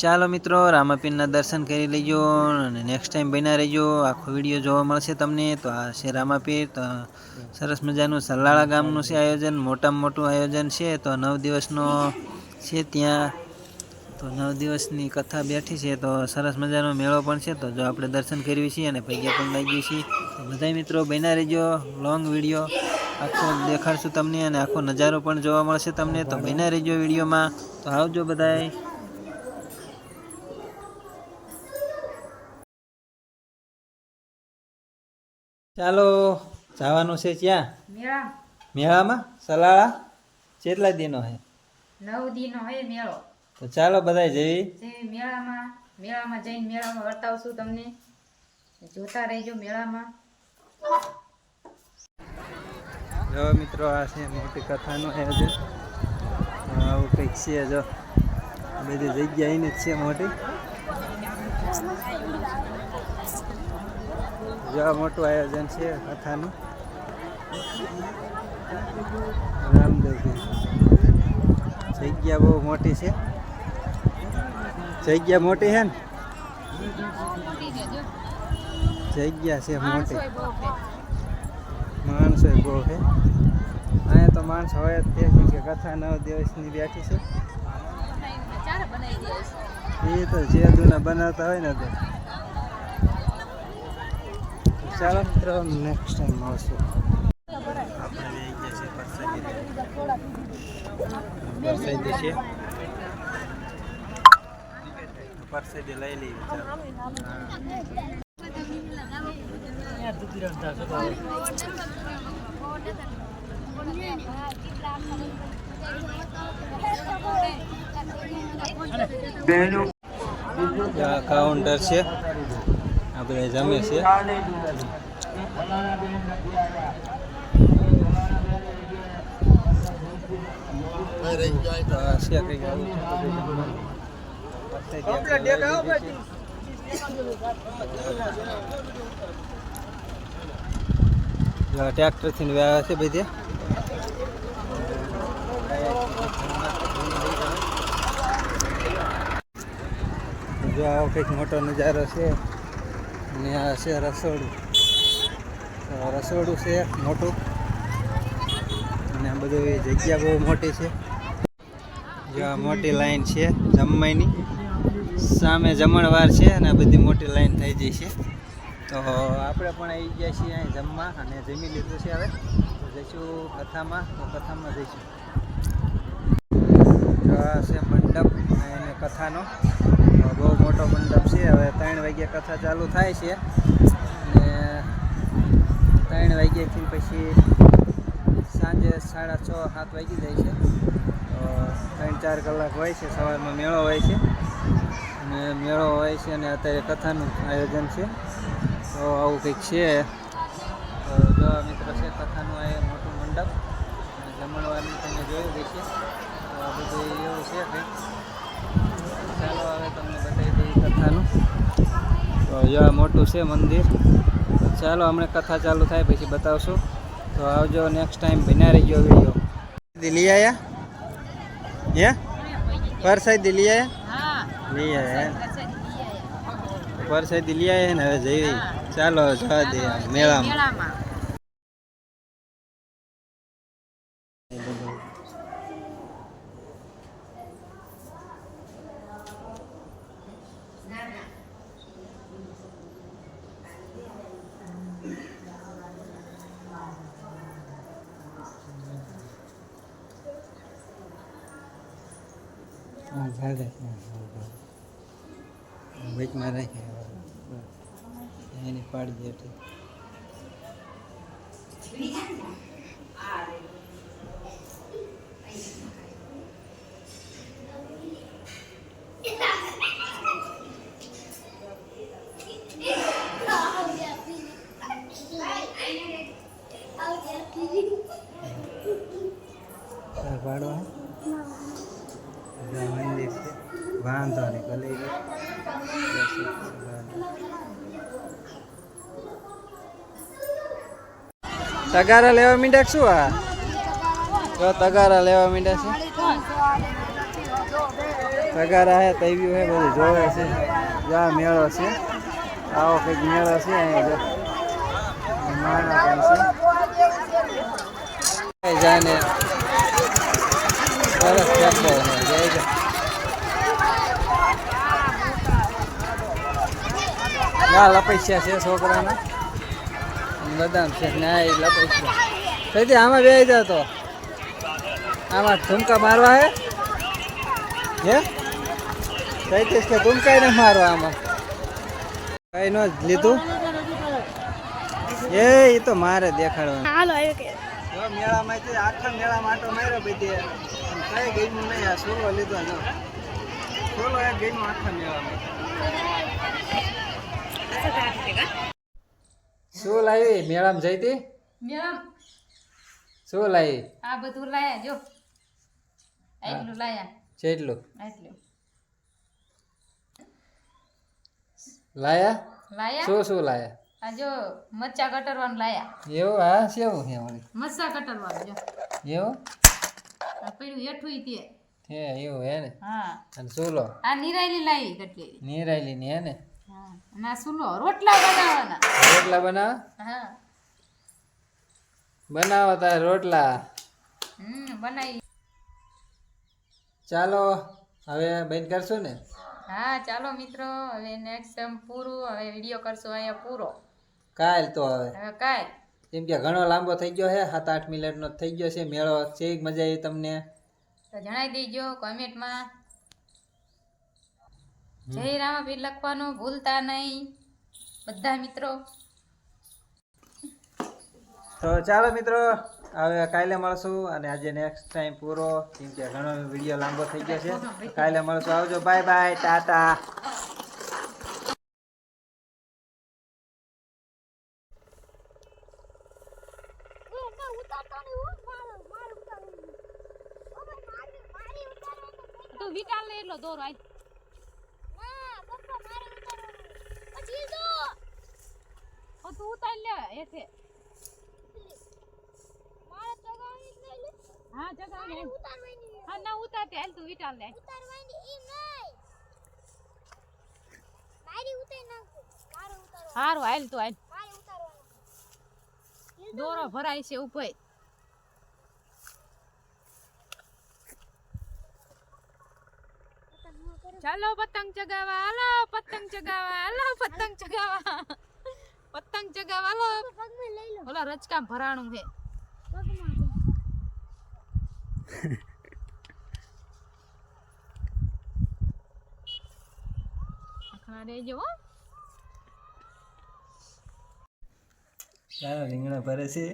ચાલો મિત્રો, રામાપીરના દર્શન કરી લેજો અને નેક્સ્ટ ટાઈમ બન્યા રહેજો. આખો વીડિયો જોવા મળશે તમને. તો આ છે રામાપીર. તો સરસ મજાનું સલાળા ગામનું છે આયોજન. મોટામાં મોટું આયોજન છે. તો નવ દિવસનો છે ત્યાં. તો નવ દિવસની કથા બેઠી છે. તો સરસ મજાનો મેળો પણ છે. તો જો આપણે દર્શન કરવી છીએ અને પૈયા પણ લાગીએ છીએ. તો બધા મિત્રો બન્યા રહેજો. લોંગ વીડિયો આખો દેખાડશું તમને અને આખો નજારો પણ જોવા મળશે તમને. તો બન્યા રહેજો વિડીયોમાં. તો આવજો બધાય. ચાલો જવાનું છે ચ્યાં મેળા. મેળામાં? સલાળા? કેટલા દિનો હે? નવ દિનો હે મેળો. તો ચાલો બધાય જઈ મેળામાં મેળામાં જઈને મેળામાં વર્તાવશું તમને. જોતા રહેજો મેળામાં. જો મિત્રો આ છે મોટી કથાનું આયોજન આવું કંઈક છે જો. બધી જગ્યા એને જ છે મોટી. જો આ મોટું આયોજન છે કથાનું રામદેવજી. જગ્યા બહુ મોટી છે. જગ્યા મોટી છે ને? જગ્યા છે મોટી. માણસો બહુ છે. અહીંયા તો માણસો હોય જ તે છે કે કથા નવ દિવસની બેઠી છે. એ તો જે દુના બનાવતા હોય ને તો. ચાલો મિત્રો નેક્સ્ટ ટાઈમ મળશું. આપણે ગયા છે લઈ લઈએ કાઉન્ટર છે. આપણે જમે છે. ટ્રેક્ટરથી વ્યા છે ભાઈ ત્યાં બધી આવો કંઈક મોટો નજારો છે. અને આ છે રસોડું. રસોડું છે મોટું. અને આ બધું જગ્યા બહુ મોટી છે. જો આ મોટી લાઈન છે જમવાની. સામે જમણવાર છે અને બધી મોટી લાઈન થઈ જઈ છે. તો આપણે પણ આવી ગયા છીએ અહીં જમવા અને જમી લીધું છે હવે. તો જઈશું કથામાં. તો કથામાં જઈશું. તો આ છે મંડપ અને કથાનો. બહુ મોટો મંડપ છે. હવે ત્રણ વાગ્યે કથા ચાલુ થાય છે. અને ત્રણ વાગ્યાથી પછી સાંજે સાડા છ, સાત વાગી જાય છે. તો ત્રણ ચાર કલાક હોય છે. સવારમાં મેળો હોય છે. અને મેળો હોય છે અને અત્યારે કથાનું આયોજન છે. તો આવું કંઈક છે. જો મિત્રો છે, કથાનું આ મોટું મંડપ. અને જમણવારનું તમે જોયું છે તો આ બધું એવું છે કંઈક. કથાનું. તો અહીંયા મોટું છે મંદિર. ચાલો હમણાં કથા ચાલુ થાય પછી બતાવશું. તો આવજો નેક્સ્ટ ટાઈમ ભીના રહી ગયો વીડિયો દિલ્હી આયા? હે? પરસાઈ દિલ્હી આવ્યા લઈ આયા પરસાઈ દિલ્હી આયા. ને હવે જઈ ચાલો જવા દે મેળામાં. હા ચાલે રાખે એની પાડી દે એટલે તાર પાડો હે? ત્યાં મંદિર છે વાંધો નહીં ભલે રે. તગારા લેવા માંડ્યા શું આ? જો તગારા લેવા માંડ્યા છે. તગારા હે તૈવ્યું હે, બધું જોવે છે. જા, મેળો છે. આવો કંઈક મેળો છે અહીંયા જાને. સરસ ચપ્પો જય છે છોકરાના. બદામ છે ના એ લપસ્યા તેથી આમાં બે જાવ તો. આમાં ઠુમકા મારવા હે? હે? સૈતીસ કે ઠુમકાઈ ને મારવા આમાં. કઈ નો જ લીધું. એ એ તો મારે દેખાડવાનું. હાલો આવ્યો કે. જો મેળામાં આખા મેળા માટો માર્યો બધી. કઈ ગઈનું નહીં આ સોલો લીધો જો. સોલો એ ગઈનું આખા મેળામાં. શું લાવી? મેળામાં જઈ હતી? મેળામાં? શું લાવી? આ બધું લાયા જો. એટલું લાયા. જેટલું. એટલું લાયા? લાયા? શું શું લાયા? આ જો મચ્ચા કટરવાનું લાયા. એવું? હા શેવું છે વળી? મસ્સા કટરવાનું જો. એવું? આ પેલું ઈ તે. છે એવું હે ને? હા. અને સુલો આ નિરાયલી લાવી કટલેરી નિરાયલી ની હે ને? આ સુલો રોટલા બનાવવાના. રોટલા બનાવ? હા. બનાવો તાર રોટલા. હમ બનાવી. ચાલો હવે બંધ કરશું ને? હા ચાલો મિત્રો હવે નેક્સ્ટ ટાઈમ પૂરું હવે વીડિયો કરશું અહીંયા પૂરો. કાલ તો હવે. હવે કાંઈ કેમ કે ઘણો લાંબો થઈ ગયો છે સાત આઠ મિનિટનો થઈ ગયો છે મેળો છે મજા આવી તમને? તો જણાવી દેજો કોમેન્ટમાં જય રામાપીર લખવાનું ભૂલતા નહીં બધા મિત્રો. તો ચાલો મિત્રો હવે કાલે મળશું અને આજે નેક્સ્ટ ટાઈમ પૂરો કેમ કે ઘણો વીડિયો લાંબો થઈ ગયો છે. કાલે મળશું. આવજો. બાય બાય ટાટા તો વિટાલ ને એટલો દોરો આય ના પપ્પા મારે ઉતારવાનું પછી જો ઓ તું ઉતાર લે એઠે મારે ચગાવવાની જ નહીં હા જગા ઉતારવાની. હા ના ઉતારતે હાલ તું વિટાલ લે ઉતારવાની ઈ નહીં મારી ઉતારી નાખજો મારે ઉતારવાનું. હારું હાલ તું હાલ. મારે ઉતારવાનું. દોરો ભરાય છે ઉપર ચાલો પતંગ ચગાવવા, હાલો પતંગ ચગાવવા, હાલો પતંગ ચગાવવા. પતંગ ચગાવવા, હાલો. ઓલા રચકા ભરાણું હો. રીંગણા ભરે છે.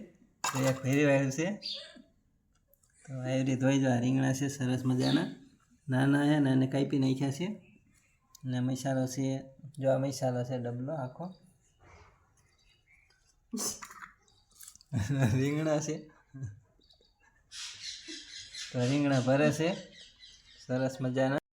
ફેરી રીંગણા છે, સરસ મજાના. નાના છે ને એને કાપી નાખ્યા છે. અને મસાલો છે, જો આ મસાલો છે ડબલો આખો. રીંગણા છે. તો રીંગણા ભરે છે. સરસ મજાના.